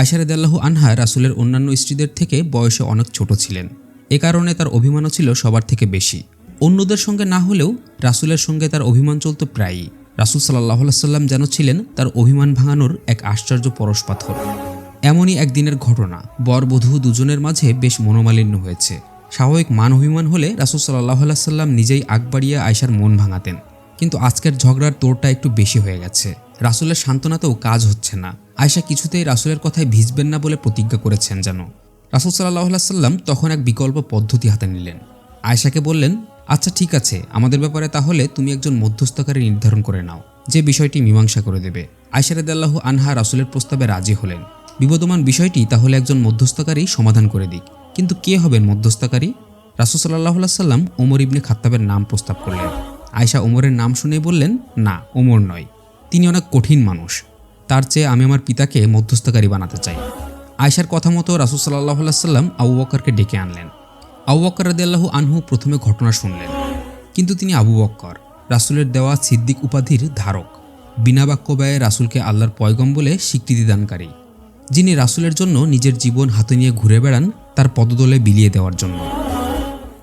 আয়সারেদাল্লাহু আনহা রাসুলের অন্যান্য স্ত্রীদের থেকে বয়সে অনেক ছোট ছিলেন। এ কারণে তার অভিমানও ছিল সবার থেকে বেশি। অন্যদের সঙ্গে না হলেও রাসুলের সঙ্গে তার অভিমান চলত প্রায়ই। রাসুল সাল্লাহ সাল্লাম যেন ছিলেন তার অভিমান ভাঙানোর এক আশ্চর্য পরশ পাথর। এমনই একদিনের ঘটনা। বর বধূ দুজনের মাঝে বেশ মনোমালিন্য হয়েছে। স্বাভাবিক মান অভিমান হলে রাসুল সাল্লাহ সাল্লাম নিজেই আগ বাড়িয়ে আয়সার মন ভাঙাতেন। কিন্তু আজকের ঝগড়ার তোরটা একটু বেশি হয়ে গেছে। রাসুলের সান্ত্বনাতেও কাজ হচ্ছে না। আয়সা কিছুতেই রাসুলের কথায় ভিজবেন না বলে প্রতিজ্ঞা করেছেন যেন। রাসুল সাল্লাহ সাল্লাম তখন এক বিকল্প পদ্ধতি হাতে নিলেন। আয়সাকে বললেন আচ্ছা ঠিক আছে, আমাদের ব্যাপারে তাহলে তুমি একজন মধ্যস্থকারী নির্ধারণ করে নাও, যে বিষয়টি মীমাংসা করে দেবে। আয়সারেদাল্লাহু আনহা রাসুলের প্রস্তাবে রাজি হলেন। বিবদমান বিষয়টি তাহলে একজন মধ্যস্থকারী সমাধান করে দিক। কিন্তু কে হবেন মধ্যস্থকারী? রাসুল সাল্লাহ সাল্লাম ওমর ইবনে খাত্তাবের নাম প্রস্তাব করলেন। আয়সা ওমরের নাম শুনে বললেন, না, ওমর নয়। তিনি অনেক কঠিন মানুষ। তার চেয়ে আমি আমার পিতাকে মধ্যস্থকারী বানাতে চাই। আয়সার কথা মতো রাসুল সাল্লাহ সাল্লাম আবু বক্করকে ডেকে আনলেন। আবু বক্কর রাদিয়াল্লাহু আনহু প্রথমে ঘটনা শুনলেন। কিন্তু তিনি আবু বক্কর রাসুলের দেওয়া সিদ্দিক উপাধির ধারক। বিনা বাক্য ব্যয়ে রাসুলকে আল্লাহর পয়গম বলে স্বীকৃতি দানকারী। যিনি রাসুলের জন্য নিজের জীবন হাতে নিয়ে ঘুরে বেড়ান, তার পদদলে বিলিয়ে দেওয়ার জন্য।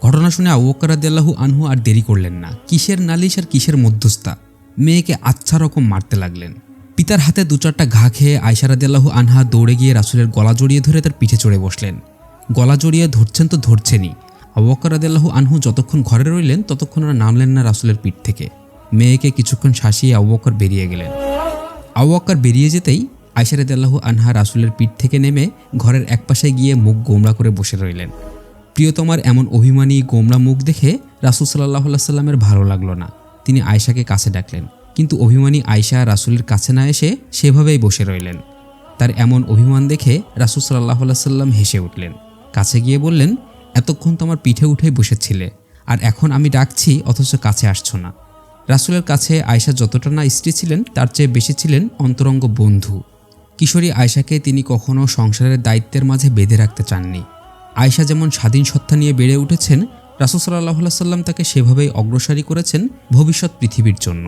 ঘটনা শুনে আবু বক্কর রাদিয়াল্লাহু আনহু আর দেরি করলেন না। কিসের নালিশ আর কিসের মধ্যস্থা? মেয়েকে আচ্ছা রকম মারতে লাগলেন। পিতার হাতে দু চারটা ঘা খেয়ে আয়সা রাদিয়াল্লাহু আনহা দৌড়ে গিয়ে রাসুলের গলা জড়িয়ে ধরে তার পিঠে চড়ে বসলেন। গলা জড়িয়ে ধরছেন তো ধরছেনই। আবুবকর রাদিয়াল্লাহু আনহু যতক্ষণ ঘরে রইলেন, ততক্ষণ ওরা নামলেন না রাসুলের পিঠ থেকে। মেয়েকে কিছুক্ষণ শাসিয়ে আবুবকর বেরিয়ে গেলেন। আবুবকর বেরিয়ে যেতেই আয়সা রাদিয়াল্লাহু আনহা রাসুলের পিঠ থেকে নেমে ঘরের একপাশে গিয়ে মুখ গোমড়া করে বসে রইলেন। প্রিয়তমার এমন অভিমানী গোমড়া মুখ দেখে রাসুল সাল্লাহ সাল্লামের ভালো লাগল না। তিনি আয়সাকে কাছে ডাকলেন কিন্তু অভিমানী আয়সা রাসুলের কাছে না এসে সেভাবেই বসে রইলেন। তার এমন অভিমান দেখে রাসুল সাল্লাহ সাল্লাম হেসে উঠলেন। কাছে গিয়ে বললেন, এতক্ষণ তো আমার পিঠে উঠেই বসেছিলে, আর এখন আমি ডাকছি, অথচ কাছে আসছো না। রাসুলের কাছে আয়সা যতটা না স্ত্রী ছিলেন, তার চেয়ে বেশি ছিলেন অন্তরঙ্গ বন্ধু। কিশোরী আয়সাকে তিনি কখনও সংসারের দায়িত্বের মাঝে বেঁধে রাখতে চাননি। আয়সা যেমন স্বাধীন সত্তা নিয়ে বেড়ে উঠেছেন, রাসুল সাল্লাহ সাল্লাম তাকে সেভাবেই অগ্রসারী করেছেন ভবিষ্যৎ পৃথিবীর জন্য।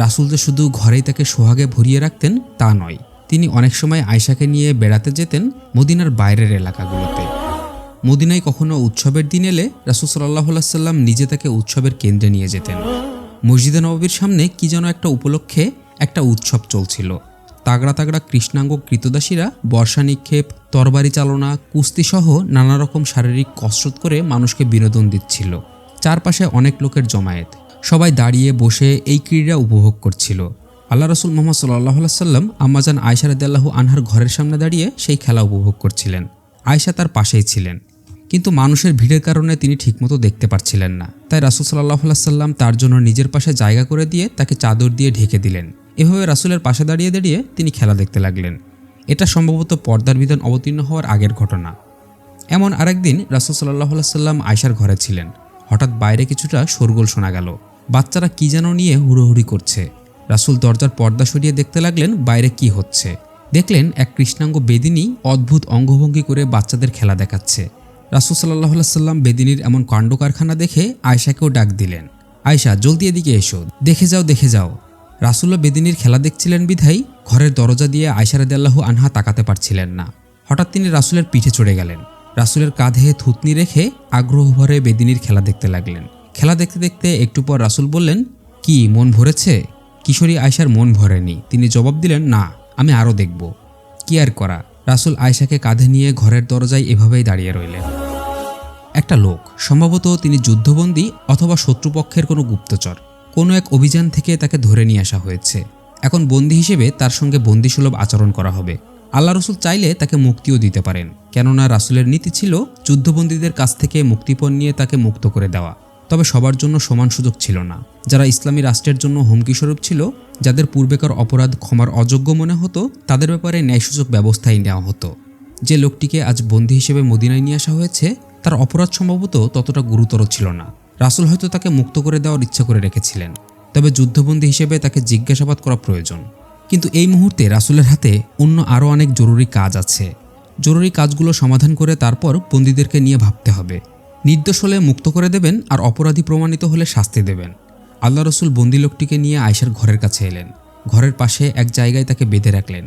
রাসুল যে শুধু ঘরেই তাকে সোহাগে ভরিয়ে রাখতেন, তা নয়। তিনি অনেক সময় আয়সাকে নিয়ে বেড়াতে যেতেন মদিনার বাইরের এলাকাগুলোতে। মদিনায় কখনো উৎসবের দিন এলে রাসুল সাল্লাহ সাল্লাম নিজে তাকে উৎসবের কেন্দ্রে নিয়ে যেতেন। মসজিদে নববীর সামনে কি যেন একটা উপলক্ষে একটা উৎসব চলছিল। তাগড়া তাগড়া কৃষ্ণাঙ্গ কৃতদাসীরা, বর্ষা নিক্ষেপ, তরবারি চালনা কুস্তিসহ নানা রকম শারীরিক কসরত করে মানুষকে বিনোদন দিচ্ছিল। চারপাশে অনেক লোকের জমায়েত। সবাই দাঁড়িয়ে বসে এই ক্রীড়া উপভোগ করছিল। আল্লাহ রসুল মোহাম্মদ সাল্লাহ সাল্লাম আম্মাজান আয়সা রাদিয়াল্লাহু আনহার ঘরের সামনে দাঁড়িয়ে সেই খেলা উপভোগ করছিলেন। আয়সা তার পাশেই ছিলেন। কিন্তু মানুষের ভিড়ের কারণে তিনি ঠিকমতো দেখতে পারছিলেন না। তাই রাসুল সাল্লাহ সাল্লাম তার জন্য নিজের পাশে জায়গা করে দিয়ে তাকে চাদর দিয়ে ঢেকে দিলেন। এভাবে রাসুলের পাশে দাঁড়িয়ে দাঁড়িয়ে তিনি খেলা দেখতে লাগলেন। এটা সম্ভবত পর্দার বিধান অবতীর্ণ হওয়ার আগের ঘটনা। এমন আরেকদিন রাসুল সাল্লাহ সাল্লাম আয়সার ঘরে ছিলেন। হঠাৎ বাইরে কিছুটা শোরগোল শোনা গেল। বাচ্চারা কি যেন নিয়ে হুড়োহুড়ি করছে। রাসুল দরজার পর্দা সরিয়ে দেখতে লাগলেন, বাইরে কি হচ্ছে? দেখলেন এক কৃষ্ণাঙ্গ বেদিনী অদ্ভুত অঙ্গভঙ্গি করে বাচ্চাদের খেলা দেখাচ্ছে। রাসুল সাল্লাহ সাল্লাম বেদিনীর এমন কাণ্ড কারখানা দেখে আয়সাকেও ডাক দিলেন আয়সা জলদি এদিকে এসো, দেখে যাও দেখে যাও। রাসুল্লা বেদিনীর খেলা দেখছিলেন বিধাই ঘরের দরজা দিয়ে আয়সারাদাল্লাহু আনহা তাকাতে পারছিলেন না। হঠাৎ তিনি রাসুলের পিঠে চড়ে গেলেন। রাসুলের কাঁধে থুতনি রেখে আগ্রহ ভরে বেদিনীর খেলা দেখতে লাগলেন। খেলা দেখতে দেখতে একটু পর রাসুল বললেন, কি, মন ভরেছে? কিশোরী আয়সার মন ভরেনি। তিনি জবাব দিলেন, না, আমি আরও দেখব। কি আর করা? রাসুল আয়সাকে কাঁধে নিয়ে ঘরের দরজায় এভাবেই দাঁড়িয়ে রইলেন। একটা লোক, সম্ভবত তিনি যুদ্ধবন্দী অথবা শত্রুপক্ষের কোনো গুপ্তচর। কোনো এক অভিযান থেকে তাকে ধরে নিয়ে আসা হয়েছে। এখন বন্দী হিসেবে তার সঙ্গে বন্দিসুলভ আচরণ করা হবে। আল্লাহ রসুল চাইলে তাকে মুক্তিও দিতে পারেন। কেননা রাসুলের নীতি ছিল যুদ্ধবন্দীদের কাছ থেকে মুক্তিপণ নিয়ে তাকে মুক্ত করে দেওয়া। তবে সবার জন্য সমান সুযোগ ছিল না। যারা ইসলামী রাষ্ট্রের জন্য হুমকিস্বরূপ ছিল, যাদের পূর্বেকার অপরাধ ক্ষমার অযোগ্য মনে হতো, তাদের ব্যাপারে ন্যায়সূচক ব্যবস্থাই নেওয়া হতো। যে লোকটিকে আজ বন্দী হিসেবে মদিনায় নিয়ে আসা হয়েছে, তার অপরাধ সম্ভবত ততটা গুরুতর ছিল না। রাসুল হয়তো তাকে মুক্ত করে দেওয়ার ইচ্ছা করে রেখেছিলেন, তবে যুদ্ধবন্দী হিসেবে তাকে জিজ্ঞাসাবাদ করা প্রয়োজন। কিন্তু এই মুহূর্তে রাসুলের হাতে অন্য আরও অনেক জরুরি কাজ আছে। জরুরি কাজগুলো সমাধান করে তারপর বন্দীদেরকে নিয়ে ভাবতে হবে। নির্দোষ হলে মুক্ত করে দেবেন আর অপরাধী প্রমাণিত হলে শাস্তি দেবেন। আল্লাহ রসুল বন্দি লোকটিকে নিয়ে আয়সার ঘরের কাছে এলেন। ঘরের পাশে এক জায়গায় তাকে বেঁধে রাখলেন।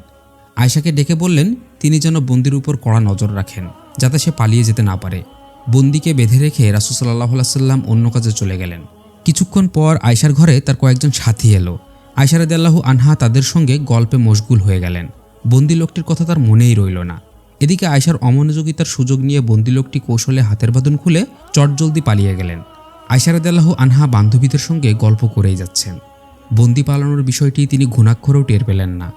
আয়সাকে ডেকে বললেন, তিনি যেন বন্দির উপর কড়া নজর রাখেন, যাতে সে পালিয়ে যেতে না পারে। বন্দিকে বেঁধে রেখে রাসুল সাল্লাহ সাল্লাম অন্য কাজে চলে গেলেন। কিছুক্ষণ পর আয়সার ঘরে তার কয়েকজন সাথী এলো। আয়সারাদ আল্লাহু আনহা তাদের সঙ্গে গল্পে মশগুল হয়ে গেলেন। বন্দি লোকটির কথা তার মনেই রইল না। এদিকে আয়সার অমনোযোগিতার সুযোগ নিয়ে বন্দি লোকটি কৌশলে হাতের বাঁধন খুলে চটজলদি পালিয়ে গেলেন। আয়সারাদ আল্লাহু আনহা বান্ধবীদের সঙ্গে গল্প করেই যাচ্ছেন। বন্দি পালানোর বিষয়টি তিনি ঘুণাক্ষরেও টের পেলেন না।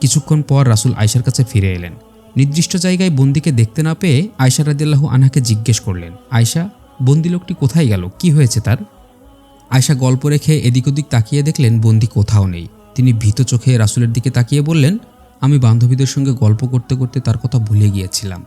কিছুক্ষণ পর রাসুল আয়সার কাছে ফিরে এলেন। নির্দিষ্ট জায়গায় বন্দিকে দেখতে না পেয়ে আয়সা রাদিল্লাহু আনহাকে জিজ্ঞেস করলেন আয়সা বন্দি লোকটি কোথায় গেল? কি হয়েছে তার? আয়সা গল্প রেখে এদিক ওদিক তাকিয়ে দেখলেন বন্দি কোথাও নেই। তিনি ভীত চোখে রাসুলের দিকে তাকিয়ে বললেন আমি বান্ধবীদের সঙ্গে গল্প করতে করতে তার কথা ভুলে গিয়েছিলাম।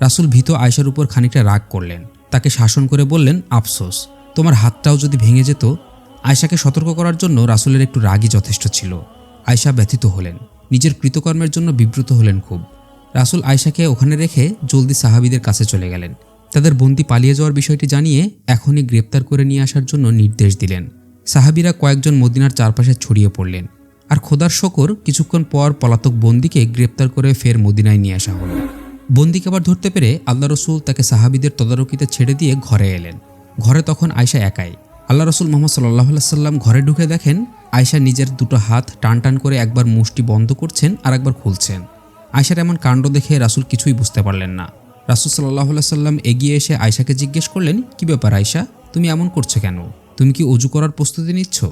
রাসুল ভীত আয়সার উপর খানিকটা রাগ করলেন। তাকে শাসন করে বললেন, আফসোস, তোমার হাতটাও যদি ভেঙে যেত আয়সাকে সতর্ক করার জন্য রাসুলের একটু রাগই যথেষ্ট ছিল। আয়সা ব্যথিত হলেন, নিজের কৃতকর্মের জন্য বিব্রত হলেন খুব। রাসুল আয়সাকে ওখানে রেখে জলদি সাহাবিদের কাছে চলে গেলেন। তাদের বন্দি পালিয়ে যাওয়ার বিষয়টি জানিয়ে এখনই গ্রেপ্তার করে নিয়ে আসার জন্য নির্দেশ দিলেন। সাহাবিরা কয়েকজন মদিনার চারপাশে ছড়িয়ে পড়লেন। আর খোদার শকর কিছুক্ষণ পর পলাতক বন্দিকে গ্রেপ্তার করে ফের মদিনায় নিয়ে আসা হলো। বন্দিকে আবার ধরতে পেরে আল্লাহ রসুল তাকে সাহাবিদের তদারকিতে ছেড়ে দিয়ে ঘরে এলেন। ঘরে তখন আয়সা একাই। আল্লাহ রসুল মোহাম্মদ সাল্লাহ সাল্লাম ঘরে ঢুকে দেখেন আয়সা নিজের দুটো হাত টান টান করে একবার মুষ্টি বন্ধ করছেন আর একবার খুলছেন। আয়সার এমন কাণ্ড দেখে রাসুল কিছুই বুঝতে পারলেন না। রাসুল সাল্লাহ সাল্লাম এগিয়ে এসে আয়সাকে জিজ্ঞেস করলেন, কি ব্যাপার আয়সা তুমি এমন করছ কেন? তুমি কি অজু করার প্রস্তুতি নিচ্ছ?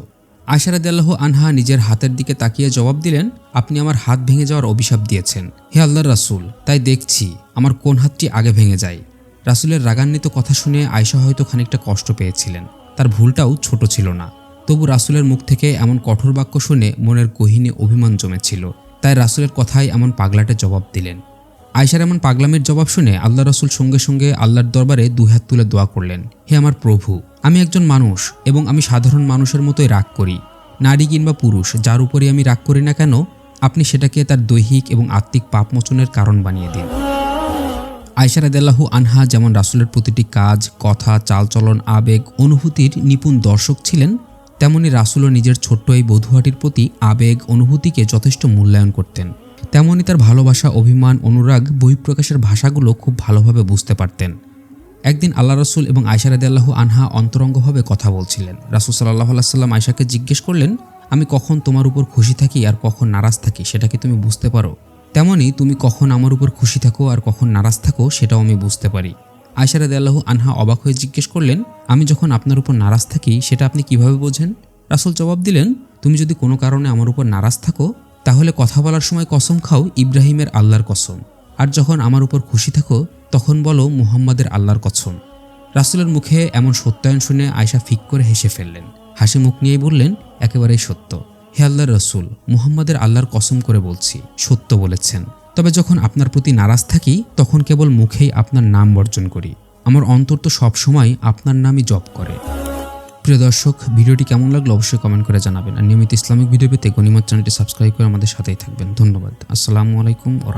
আয়সারাদ আল্লাহ আনহা নিজের হাতের দিকে তাকিয়ে জবাব দিলেন, আপনি আমার হাত ভেঙে যাওয়ার অভিশাপ দিয়েছেন। হে আল্লাহর রাসুল, তাই দেখছি আমার কোন হাতটি আগে ভেঙে যায়। রাসুলের রাগান্বিত কথা শুনে আয়সা হয়তো খানিকটা কষ্ট পেয়েছিলেন। তার ভুলটাও ছোট ছিল না। তবু রাসুলের মুখ থেকে এমন কঠোর বাক্য শুনে মনের গহিনে অভিমান জমেছিল। তাই রাসুলের কথায় এমন পাগলাটে জবাব দিলেন। আয়সার এমন পাগলামের জবাব শুনে আল্লাহ রসুল সঙ্গে সঙ্গে আল্লাহর দরবারে দুহাত তুলে দোয়া করলেন, হে আমার প্রভু, আমি একজন মানুষ এবং আমি সাধারণ মানুষের মতোই রাগ করি। নারী কিংবা পুরুষ, যার উপরে আমি রাগ করি না কেন, আপনি সেটাকে তার দৈহিক এবং আত্মিক পাপমোচনের কারণ বানিয়ে দিন। আয়সা রাদেল্লাহু আনহা যেমন রাসুলের প্রতিটি কাজ, কথা, চালচলন, আবেগ, অনুভূতির নিপুণ দর্শক ছিলেন, তেমনি রাসুলও নিজের ছোট্ট এই বধুয়াটির প্রতি আবেগ, অনুভূতিকে যথেষ্ট মূল্যায়ন করতেন। তেমনি তার ভালোবাসা, অভিমান, অনুরাগ, বহিঃপ্রকাশের ভাষাগুলো খুব ভালোভাবে বুঝতে পারতেন। একদিন আল্লাহ রসুল এবং আয়সা রাদিয়াল্লাহু আনহা অন্তরঙ্গভাবে কথা বলছিলেন। রাসুল সাল্লাহ সাল্লাম আয়সাকে জিজ্ঞেস করলেন, আমি কখন তোমার উপর খুশি থাকি আর কখন নারাজ থাকি? সেটা কি তুমি বুঝতে পারো? তেমনি তুমি কখন আমার উপর খুশি থাকো আর কখন নারাজ থাকো, সেটাও আমি বুঝতে পারি। আয়সা রাদিয়াল্লাহু আনহা অবাক হয়ে জিজ্ঞেস করলেন, আমি যখন আপনার উপর নারাজ থাকি, সেটা আপনি কীভাবে বোঝেন? রাসুল জবাব দিলেন, তুমি যদি কোনো কারণে আমার উপর নারাজ থাকো তাহলে কথা বলার সময় কসম খাও ইব্রাহিমের আল্লাহর কসম। আর যখন আমার উপর খুশি থাকো, তখন বলো মুহাম্মাদের আল্লাহর কসম। রাসুলের মুখে এমন সত্যায়ন শুনে আয়সা ফিক করে হেসে ফেললেন। হাসি মুখ নিয়ে বললেন, একেবারেই সত্য। হে আল্লাহর রসুল, মুহাম্মাদের আল্লাহর কসম করে বলছি, সত্য বলেছেন। তবে যখন আপনার প্রতি নারাজ থাকি, তখন কেবল মুখেই আপনার নাম বর্জন করি। আমার অন্তর তো সবসময় আপনার নামই জপ করে। প্রিয় দর্শক, ভিডিওটি কেমন লাগল অবশ্যই কমেন্ট করে জানাবেন। আর নিয়মিত ইসলামিক ভিডিও পেতে গণিমত চ্যানেলটি সাবস্ক্রাইব করে আমাদের সাথেই থাকবেন। ধন্যবাদ। আসসালামু আলাইকুম ও